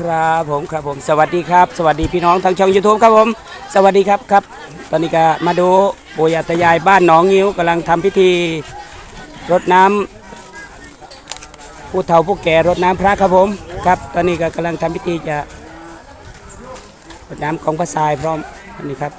ครับผมครับผมสวัสดีครับ สวัสดีพี่น้องทางช่อง YouTube ครับผม สวัสดีครับครับ ตอนนี้ก็มาดูปู่ย่าตายายบ้านหนองงิ้วกำลังทำพิธีรดน้ำผู้เฒ่าผู้แก่รดน้ำพระครับผมครับ ตอนนี้ก็กำลังทำพิธีจะรดน้ำของพระทรายพร้อมอันนี้ครับ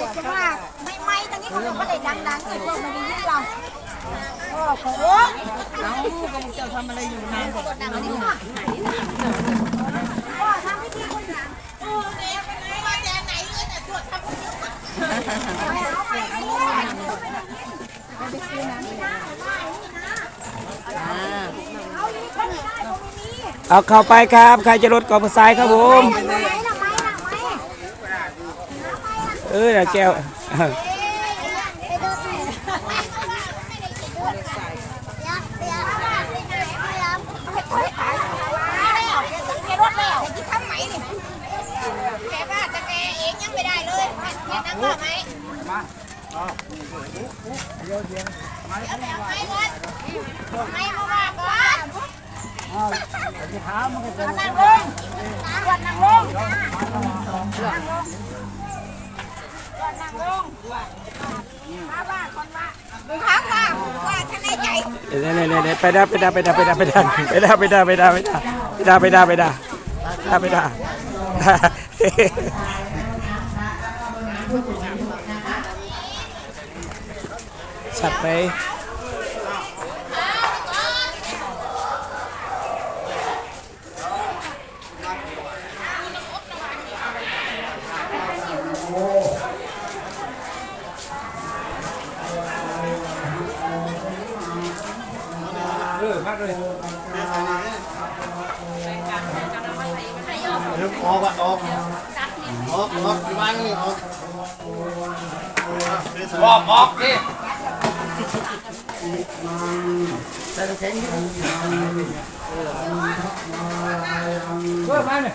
ว่าไม่ไม่ตอนนี้เขาไม่ได้ดังๆเลยพวกมันดีที่เราโอ้โหเอาก็มึงจะทำอะไรอยู่นานกว่าดังนี่ค่ะก็ทำพิธีคนดังโอ้เด็กไปไหนมาแดนไหนเลยแต่ตรวจทำพิธีก่อนเอาไปเอาเอาอีกคนได้ก็ไม่มีเอาเข้าไปครับ ใครจะรดกองพระทรายครับผม ไหนไหนไหนไหน เออแก้วนั่งลงนั่งลงนั่งลง ว่าว่าคนว่ามึงถามว่าว่าท่านในใจเดี๋ยเดี๋ยเดี๋ยไปได้ไปได้ไปได้ไปได้ไปได้ไปได้ไปได้ไปได้ไปได้ไปได้ไปได้ไปได้ไปได้ชัดไป เลยเดี๋ยวออกบัดออกออกออกวางนี่ออกออกออกนี่ใส่แข็งนี่เพิ่มมาเนี่ย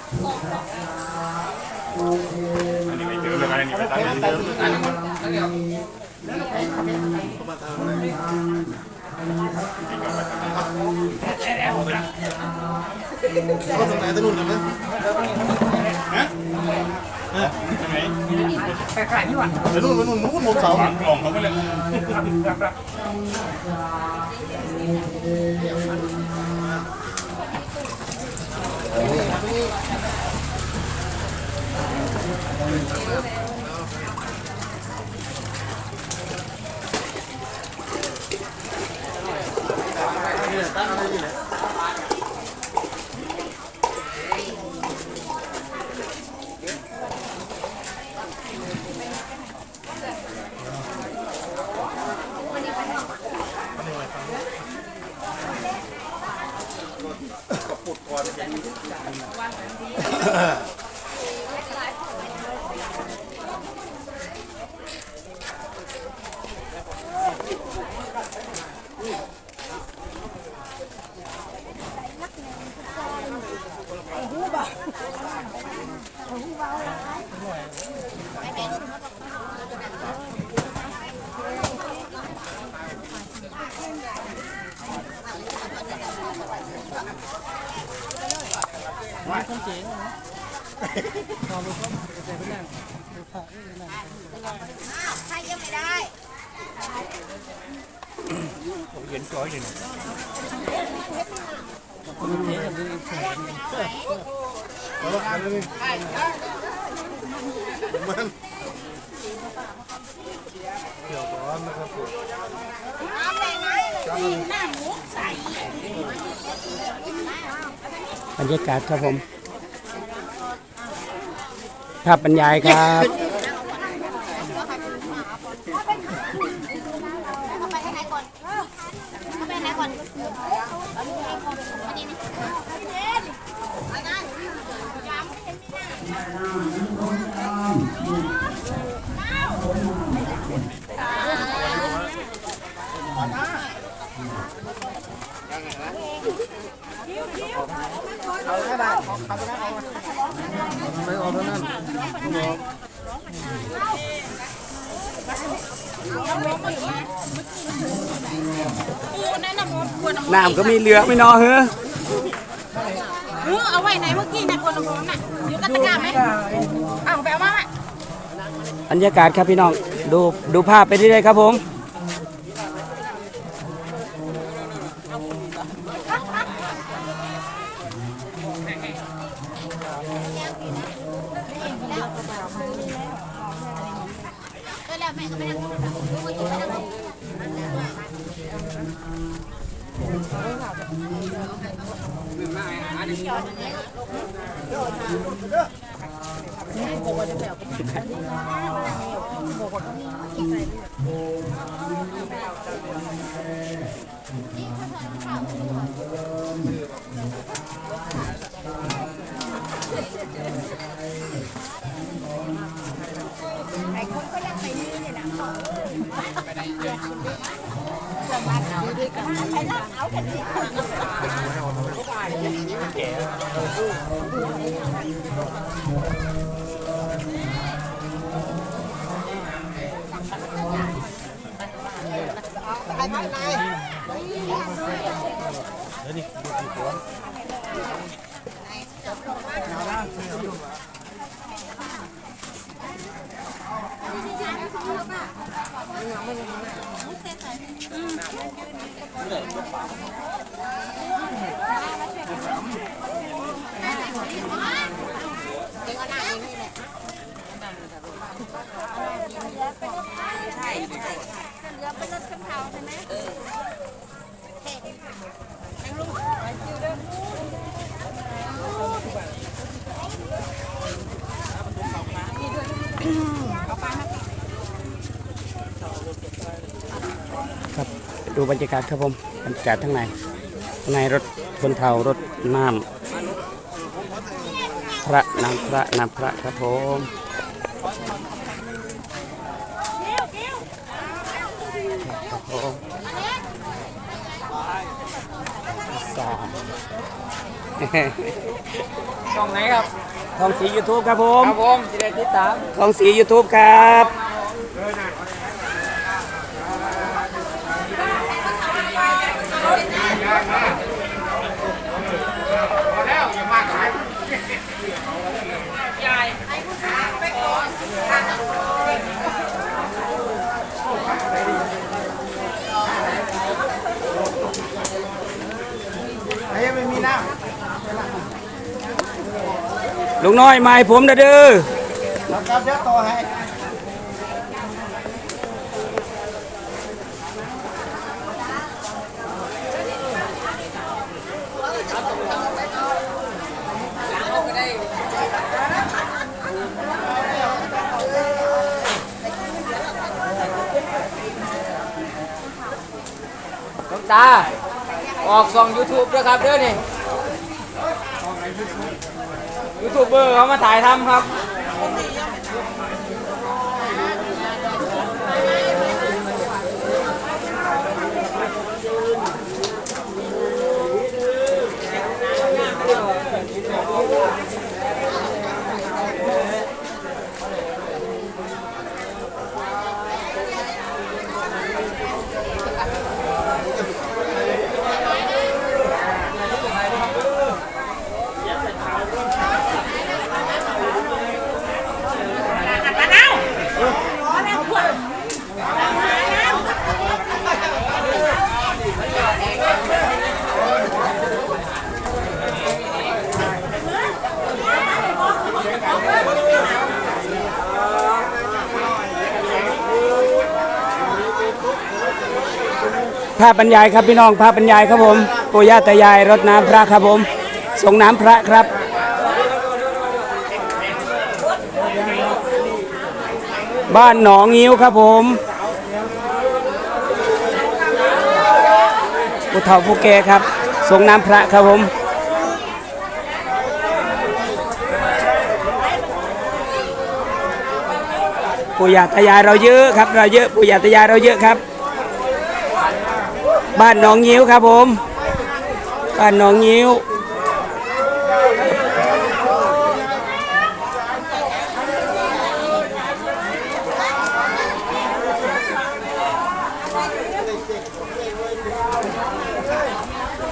อันนี้ไม่เจอเลยอันนี้ไม่ตั้งใจอันนี้มันอันนี้ ก็สงสัยตะนุ่นนะมั้ยฮะเออทำไมไปขายที่วันตะนุ่นตะนุ่นมันก็หมดเสาหลังกล่องเขาไปเลยเ对，当场 tahan. ผมเห็นจอยเลยแล้วอันนี้มันเกี่ยวร้อนนะครับผมน้ำแดงนะมีหน้าหมูใส่บรรยากาศครับผมภาพบรรยายครับ ไม่ออกนั่นน้ำก็มีเหลือไม่นอเฮ้อเออาไว้ไหนเมื่อกี้นะคนละคนน่ะอยู่กันตะกรไหมเอาไปเอามาบรรยากาศครับพี่น้อง ดูดูภาพไปที่เลยครับผม ไอ้คนก็ยังไปนี่เนี่ยนะ รั บ ดูบรรยากาศครับผมบรรยากาศทั้างในข้างในรถคนเทารถน้ำพระน้ำพระน้ำพระครับผมครับผมสามช่องไหนครับทองสียูทูบครับผม ครับผมจะได้ติดตามทองสียูทูบครับ ไอ้ยังไม่มีน้ ลุงน้อยมาให้ผมนะเด้อำครับเดี๋ยวต่อให้หลวงตาออกส่อง YouTube ด้วยครับเด้อนี่ยู ทูบเบอร์เขามาถ่ายทำครับ ภาพบรรยายครับพี่น้องภาพบรรยายครับผมปู่ย่าตายายรดน้ำพระครับผมส่งน้ำพระครับบ้านหนองงิ้วครับผมผู้เฒ่าผู้แก่ครับส่งน้ำพระครับผม ปู่ย่าตายายเราเยอะครับ เราเยอะปู่ย่าตายายเราเยอะครับ บ้านหนองยิ้วครับผม บ้านหนองยิ้ว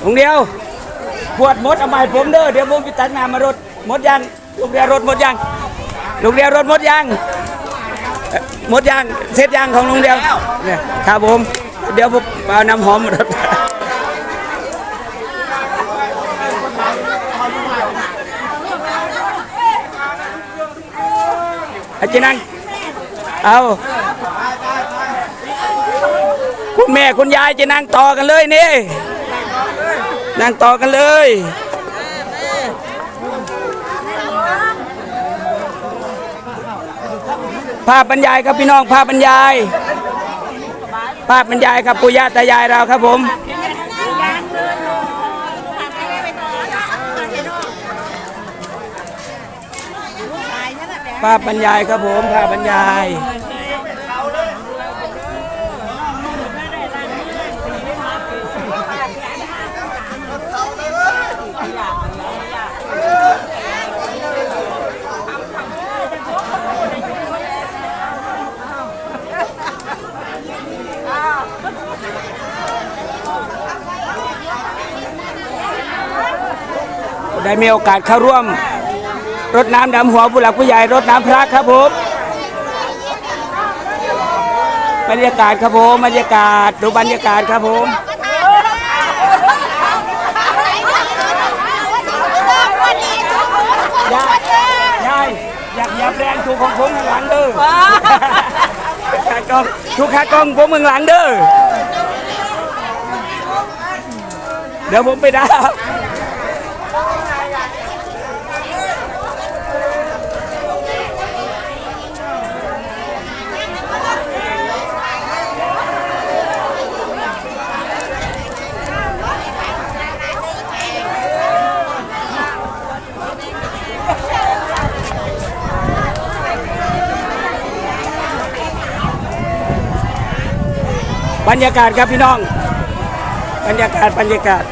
ลุงเดียวปวดมดเอาใหม่ผมเด้อเดี๋ยวผมไปตัดงานมารถมดยังลุงเดียวรถหมดยังลุงเดียวรถหมดยังหมดยังเสร็จยังของลุงเดียวเนี่ยครับผม เดี๋ยวผมเอาน้ำหอมมารอาจารย์นั่งเอาคุณแม่คุณยายจะนั่งต่อกันเลยนี่ นั่งต่อกันเลยภาพบรรยายครับพี่น้องภาพบรรยาย ภาพบรรยายครับปู่ย่าตายายเราครับผมภาพบรรยายครับผมภาพบรรยาย ได้มีโอกาสเข้าร่วม รดน้ำดำหัวผู้หลักผู้ใหญ่รดน้ำพระครับผมบรรยากาศครับผมบรรยากาศดูบรรยากาศครับผมยายยายอยากเหยียบแรงถูกของผมข้างหลังเด้อขากล้องถูกขากล้องผมข้างหลังเด้อเดี๋ยวผมไปด่า บรรยากาศครับพี่น้อง บรรยากาศบรรยากาศ